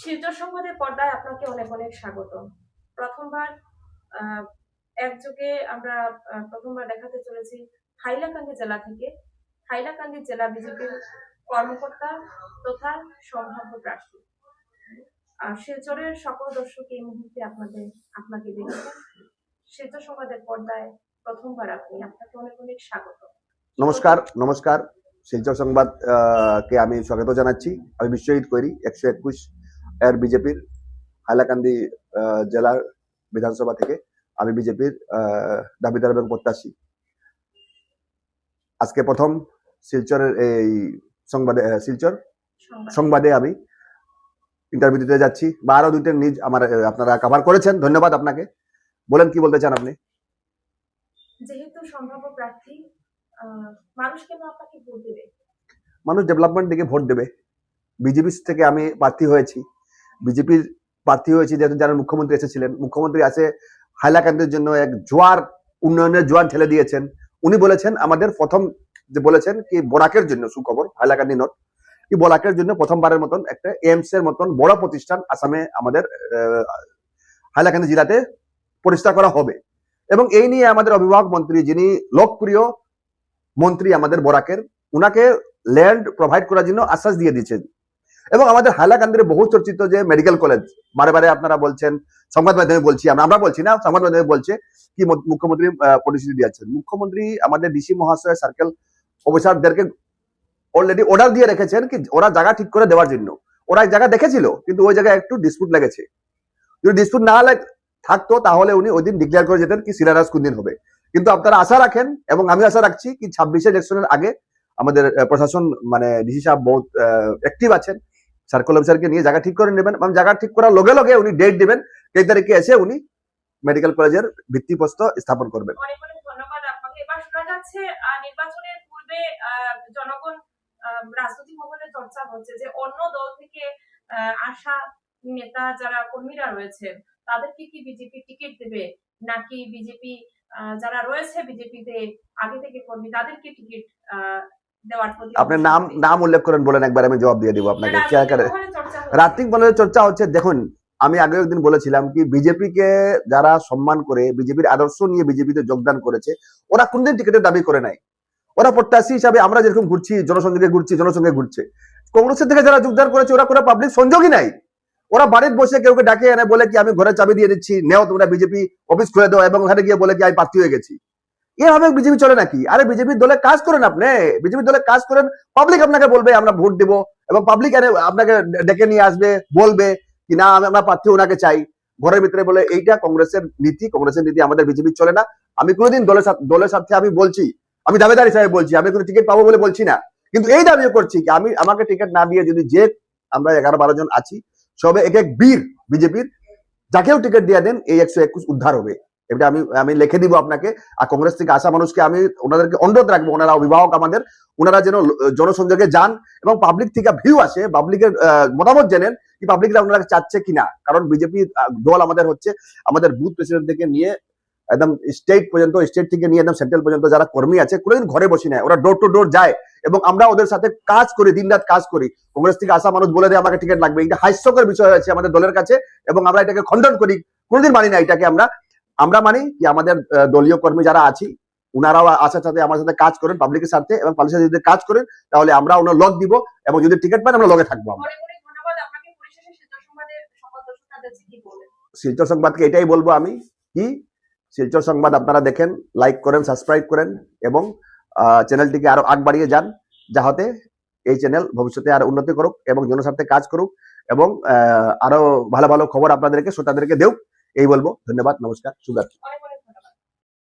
শিলচর সংবাদের পর্দায় আপনাকে অনেক অনেক স্বাগত প্রথমবার একযোগে আমরা প্রথমবার দেখাতে চলেছি হাইলাকান্দি জেলা থেকে। হাইলাকান্দি জেলা বিজেপির কর্মকর্তা তথা সম্ভাব্য প্রার্থী। আর শিলচরের সকল দর্শক এই মুহূর্তে আপনাদের, আপনাকে দেখছেন। শিলচর সংবাদের পর্দায় প্রথমবার আপনি, আপনাকে অনেক অনেক স্বাগত নমস্কার নমস্কার। শিলচর সংবাদ কে আমি স্বাগত জানাচ্ছি। আমি বিশ্বজিৎ কৈরি একশো একুশ এর বিজেপির হাইলাকান্দি জেলার বিধানসভা থেকে আমি বিজেপির দাবিদার এবং প্রত্যাশী। আজকে প্রথম শিলচরের এই সংবাদে শিলচর সংবাদে। আমি ইন্টারভিউ দিতে যাচ্ছি। বা আরও দুইটা নিজ আমার আপনারা কভার করেছেন। ধন্যবাদ আপনাকে। বলেন কি বলতে চান আপনি? যেহেতু সম্ভাব্য প্রার্থী মানুষ কেন আপনাকে ভোট দেবে? মানুষ ডেভেলপমেন্ট দিকে ভোট দেবে। বিজেপি থেকে আমি প্রার্থী হয়েছি। বিজেপির প্রার্থী হয়েছি, যেহেতু যারা মুখ্যমন্ত্রী এসেছিলেন, মুখ্যমন্ত্রী আছে হাইলাকান্দির জন্য এক জোয়ার উন্নয়নের জোয়ার ঠেলে দিয়েছেন। উনি বলেছেন, আমাদের প্রথম যে বলেছেন কি, বোরাকের জন্য, সুখবর, হাইলাকান্দি নট কি বোরাকের জন্য প্রথমবারের মতন একটা এইমস এর মতন বড় প্রতিষ্ঠান আসামে আমাদের হাইলাকান্দি জেলাতে প্রতিষ্ঠা করা হবে। এবং এই নিয়ে আমাদের অভিভাবক মন্ত্রী, যিনি লোকপ্রিয় মন্ত্রী আমাদের বরাকের, উনাকে ল্যান্ড প্রোভাইড করার জন্য আশ্বাস দিয়ে দিয়েছেন। এবং আমাদের হাইলাকান্দির বহু চর্চিত যে মেডিকেল কলেজ বারে বারে আপনারা বলছেন, সংবাদ মাধ্যমে বলছি আমরা বলছি না, সংবাদ মাধ্যমে বলছে কি মুখ্যমন্ত্রী প্রতিশ্রুতি দিয়েছেন। মুখ্যমন্ত্রী, আমাদের ডিসি মহাশয় সার্কেল অফিসারদেরকে অলরেডি অর্ডার দিয়ে রেখেছেন কি, ওরা জায়গা ঠিক করে দেওয়ার জন্য। ওরা জায়গা দেখেছিল, কিন্তু ওই জায়গায় একটু ডিসপুট লেগেছে। যদি ডিসপুট না থাকতো, তাহলে উনি ওই দিন ডিক্লেয়ার করে যেতেন কি শিলারাজ কোন দিন হবে। কিন্তু আপনারা আশা রাখেন, এবং আমি আশা রাখছি কি ছাব্বিশে ইলেকশনের আগে আমাদের প্রশাসন মানে ডিসি সাহেব বহুত অ্যাক্টিভ আছেন। সার্কেল অফিসারকে নিয়ে জায়গা ঠিক করে নেবেন এবং জায়গা ঠিক করার লগে লগে উনি ডেট দিবেন এই তারিখে এসে উনি মেডিকেল কলেজের ভিত্তিপ্রস্তর স্থাপন করবেন। নির্বাচনের পূর্বে রাজনৈতিক মহলে চর্চা হচ্ছে যে অন্য দল থেকে আসা নেতা যারা কর্মীরা রয়েছে তাদেরকে কি বিজেপি টিকিট দেবে? নাকি বিজেপি যারা রয়েছে বিজেপিতে আগে থেকে কর্মী তাদেরকে টিকিট আপনার নাম নাম উল্লেখ করেন বলেন একবার আমি জবাব দিয়ে দিব আপনাকে। রাত্রিক চর্চা হচ্ছে। দেখুন আমি আগে একদিন বলেছিলাম কি বিজেপিকে যারা সম্মান করে বিজেপির আদর্শ নিয়ে বিজেপিতে যোগদান করেছে ওরা কোনদিন টিকিটের দাবি করে নাই। ওরা প্রত্যাশী হিসাবে আমরা যেরকম ঘুরছি জনসংযোগে ঘুরছি ঘুরছে কংগ্রেসের থেকে যারা যোগদান করেছে ওরা কোনো পাবলিক সংযোগই নাই। ওরা বাড়িতে বসে কেউ ডাকে এনে বলে কি আমি ঘরে চাবি দিয়ে দিচ্ছি নেও তোমরা বিজেপি অফিস খুলে দাও এবং ওখানে গিয়ে বলে কি আমি প্রার্থী হয়ে গেছি। এভাবে বিজেপি চলে নাকি? আরে বিজেপির দলে কাজ করেন আপনি। বিজেপির দলে কাজ করেন পাবলিক আপনাকে বলবে, আমরা ভোট দেবো এবং পাবলিক আপনাকে ডেকে নিয়ে আসবে, বলবে কি না আমি- আমরা প্রার্থী ওনাকে চাই। ঘরের ভিতরে বলে, এইটা কংগ্রেসের নীতি কংগ্রেসের নীতি আমাদের বিজেপি চলে না। আমি কোনোদিন দলের দলের সাথে আমি বলছি, আমি দাবিদার হিসাবে বলছি, আমি কোনো টিকিট পাবো বলে বলছি না। কিন্তু এই দাবিও করছি কি, আমি, আমাকে টিকিট না দিয়ে যদি যে আমরা এগারো বারো জন আছি, সবে এক এক বীর বিজেপির, যাকেও টিকিট দিয়ে দেন, এই একশো একুশ উদ্ধার হবে। এটা আমি আমি লিখে দিব আপনাকে। আর কংগ্রেস থেকে আসা মানুষকে আমি ওনাদেরকে অনুরোধ রাখব, ওনারা অভিভাবক আমাদের, ওনারা যেন জনসংযোগে যান এবং পাবলিক থেকে ভিউ আসে পাবলিকের মতামত জানেন কি পাবলিকরা ওনারা চাচ্ছে কিনা। কারণ বিজেপি দল আমাদের হচ্ছে, আমাদের বুথ প্রেসিডেন্ট থেকে নিয়ে একদম স্টেট পর্যন্ত স্টেট থেকে নিয়ে একদম সেন্ট্রাল পর্যন্ত যারা কর্মী আছে, কোনোদিন ঘরে বসে নেয় ওরা ডোর টু ডোর যায় এবং আমরা ওদের সাথে কাজ করি দিন রাত কাজ করি। কংগ্রেস থেকে আসা মানুষ বলে দেয়, আমাকে টিকিট লাগবে। এটা হাস্যকর বিষয় হয়েছে আমাদের দলের কাছে এবং আমরা এটাকে খণ্ডন করি। কোনোদিন মানি না এটাকে আমরা আমরা মানি কি আমাদের দলীয় কর্মী যারা আছি উনারাও আসার সাথে আমার সাথে কাজ করেন পাবলিকের সাথে এবং পাবলিকের সাথে যদি কাজ করেন তাহলে আমরা ওনার লগ দিব এবং যদি টিকিট পান আমরা লগে থাকব আমরা। শিলচর সংবাদকে এটাই বলব আমি কি? শিলচর সংবাদ আপনারা দেখেন লাইক করেন সাবস্ক্রাইব করেন এবং চ্যানেলটিকে আরও আগ বাড়িয়ে যান যাহাতে এই চ্যানেল ভবিষ্যতে আরও উন্নতি করুক এবং জনস্বার্থে কাজ করুক এবং আহ, আরও ভালো ভালো খবর আপনাদেরকে শ্রোতাদেরকে দেও এই বলব ধন্যবাদ নমস্কার শুভরাত্রি অনেক